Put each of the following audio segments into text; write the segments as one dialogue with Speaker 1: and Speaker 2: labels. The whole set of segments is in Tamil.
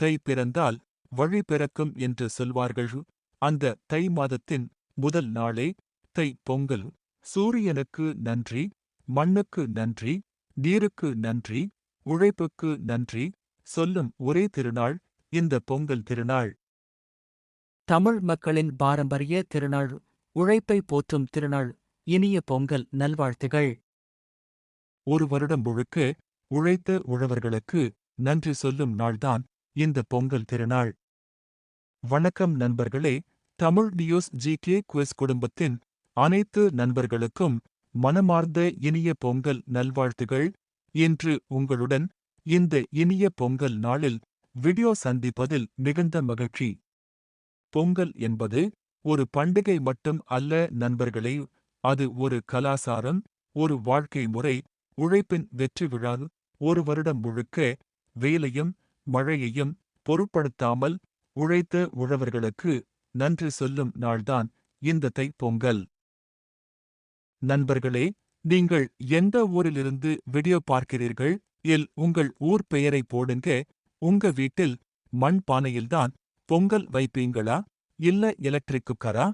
Speaker 1: தை பிறந்தால் வழி பிறக்கும் என்று சொல்வார்கள். அந்த தை மாதத்தின் முதல் நாளே தை பொங்கல். சூரியனுக்கு நன்றி மண்ணுக்கு நன்றி நீருக்கு நன்றி உழைப்புக்கு நன்றி சொல்லும் ஒரே திருநாள் இந்த பொங்கல் திருநாள்.
Speaker 2: தமிழ் மக்களின் பாரம்பரிய திருநாள் உழைப்பை போற்றும் திருநாள் இனிய பொங்கல் நல்வாழ்த்துகள்.
Speaker 1: ஒரு வருடம் முழுக்க உழைத்த உழவர்களுக்கு நன்றி சொல்லும் நாள்தான் இந்த பொங்கல் திருநாள். வணக்கம் நண்பர்களே தமிழ் நியூஸ் ஜிகே குவிஸ் குடும்பத்தின் அனைத்து நண்பர்களுக்கும் மனமார்ந்த இனிய பொங்கல் நல்வாழ்த்துகள். இன்று உங்களுடன் இந்த இனிய பொங்கல் நாளில் வீடியோ சந்திப்பதில் மிகுந்த மகிழ்ச்சி. பொங்கல் என்பது ஒரு பண்டிகை மட்டும் அல்ல நண்பர்களே அது ஒரு கலாசாரம் ஒரு வாழ்க்கை முறை உழைப்பின் வெற்றி விழா ஒரு வருடம் முழுக்க வேலையும் மழையையும் பொருட்படுத்தாமல் உழைத்த உழவர்களுக்கு நன்றி சொல்லும் நாள்தான் இந்த தை பொங்கல் நண்பர்களே நீங்கள் எந்த ஊரிலிருந்து வீடியோ பார்க்கிறீர்கள்? இல் உங்கள் ஊர் பெயரை போடுங்க. உங்க வீட்டில் மண் பானையில்தான் பொங்கல் வைப்பீங்களா? இல்ல எலக்ட்ரிக் குக்கரா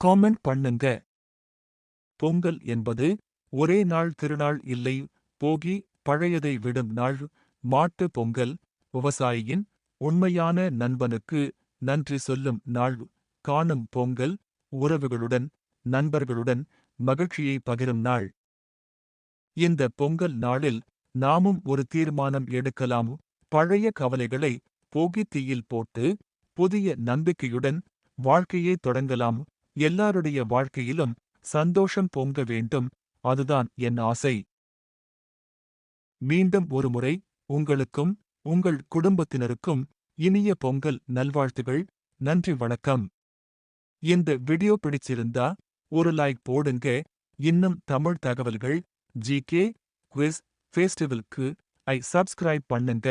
Speaker 1: காமெண்ட் பண்ணுங்க. பொங்கல் என்பது ஒரே நாள் திருநாள் இல்லை போகி பழையதை விடும் நாள் மாட்டு பொங்கல் விவசாயியின் உண்மையான நண்பனுக்கு நன்றி சொல்லும் நாள் காணும் பொங்கல் உறவுகளுடன் நண்பர்களுடன் மகிழ்ச்சியை பகிரும் நாள். இந்த பொங்கல் நாளில் நாமும் ஒரு தீர்மானம் எடுக்கலாம். பழைய கவலைகளை போகித் தீயில் போட்டு புதிய நம்பிக்கையுடன் வாழ்க்கையை தொடங்கலாம். எல்லாருடைய வாழ்க்கையிலும் சந்தோஷம் பொங்க வேண்டும். அதுதான் என் ஆசை. மீண்டும் ஒருமுறை உங்களுக்கும் உங்கள் குடும்பத்தினருக்கும் இனிய பொங்கல் நல்வாழ்த்துகள். நன்றி வணக்கம். இந்த வீடியோ பிடிச்சிருந்தா ஒரு லைக் போடுங்க. இன்னும் தமிழ் தகவல்கள் ஜிகே குவிஸ் ஃபெஸ்டிவல்க்கு ஐ சப்ஸ்கிரைப் பண்ணுங்க.